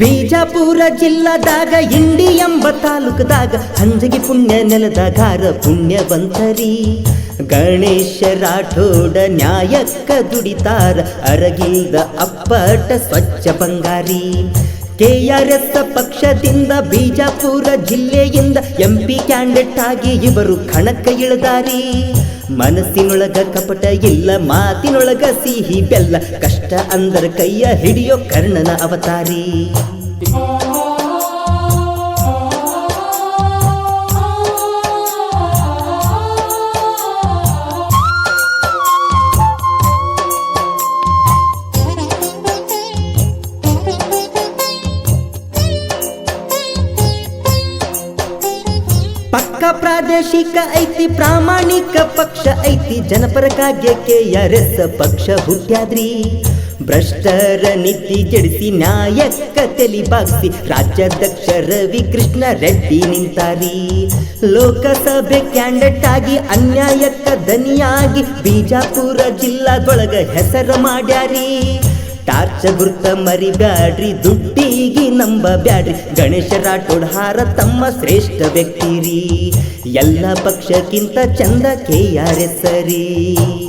ಬಿಜಾಪುರ ಜಿಲ್ಲಾದಾಗ ಇಂಡಿ ಎಂಬ ತಾಲೂಕದಾಗ ಹಂಜಗಿ ಪುಣ್ಯ ನೆಲದಾಗಾರ ಪುಣ್ಯವಂತರಿ ಗಣೇಶ ರಾಠೋಡ ನ್ಯಾಯಕ್ಕ ದುಡಿತಾರ ಅರಗಿಂದ ಅಪ್ಪಟ ಸ್ವಚ್ಛ ಬಂಗಾರಿ. ಕೆ ಆರ್ ಎಸ್ ಪಕ್ಷದಿಂದ ಬಿಜಾಪುರ ಜಿಲ್ಲೆಯಿಂದ ಎಂಪಿ ಕ್ಯಾಂಡಿಡೇಟ್ ಆಗಿ ಇವರು ಕಣಕ್ಕೆ ಇಳಿದಾರಿ. ಮನಸ್ಸಿನೊಳಗ ಕಪಟ ಇಲ್ಲ ಮಾತಿನೊಳಗ ಸಿಹಿ ಬೆಲ್ಲ ಕಷ್ಟ ಅಂದರ ಕೈಯ ಹಿಡಿಯೋ ಕರ್ಣನ ಅವತಾರಿ ಪಕ್ಕ ಪ್ರಾದೇಶಿಕ ಐತಿ, ಪ್ರಾಮಾಣಿಕ ಪಕ್ಷ ಐತಿ ಜನಪರಕ್ಕಾಗಿ ಕೆಆರ್ಎಸ್ ಪಕ್ಷ ಹುಟ್ಟ್ಯಾದ್ರಿ ಭ್ರಷ್ಟರ ನೀತಿ ಜಡಿಸಿ ನ್ಯಾಯಕ್ಕ ತಲಿ ಬಾಗಿಸಿ ರಾಜ್ಯಾಧ್ಯಕ್ಷ ರವಿ ಕೃಷ್ಣ ರೆಡ್ಡಿ ನಿಂತಾರಿ. ಲೋಕಸಭೆ ಕ್ಯಾಂಡಿಡೇಟ್ ಆಗಿ, ಅನ್ಯಾಯಕ್ಕ ದನಿಯಾಗಿ ಬಿಜಾಪುರ ಜಿಲ್ಲಾದೊಳಗ ಹೆಸರು ಮಾಡ್ಯಾರಿ. ಟಾರ್ಚ ಗುರ್ತ ಮರಿಬ್ಯಾಡ್ರಿ, ದುಡ್ಡಿಗಿ ನಂಬ ಬ್ಯಾಡ್ರಿ ಗಣೇಶ ರಾಠೋಡ್ ಹಾರ ತಮ್ಮ ಶ್ರೇಷ್ಠ ವ್ಯಕ್ತಿರಿ. ಎಲ್ಲ ಪಕ್ಷಕ್ಕಿಂತ ಚಂದ ಕೆ ಸರಿ.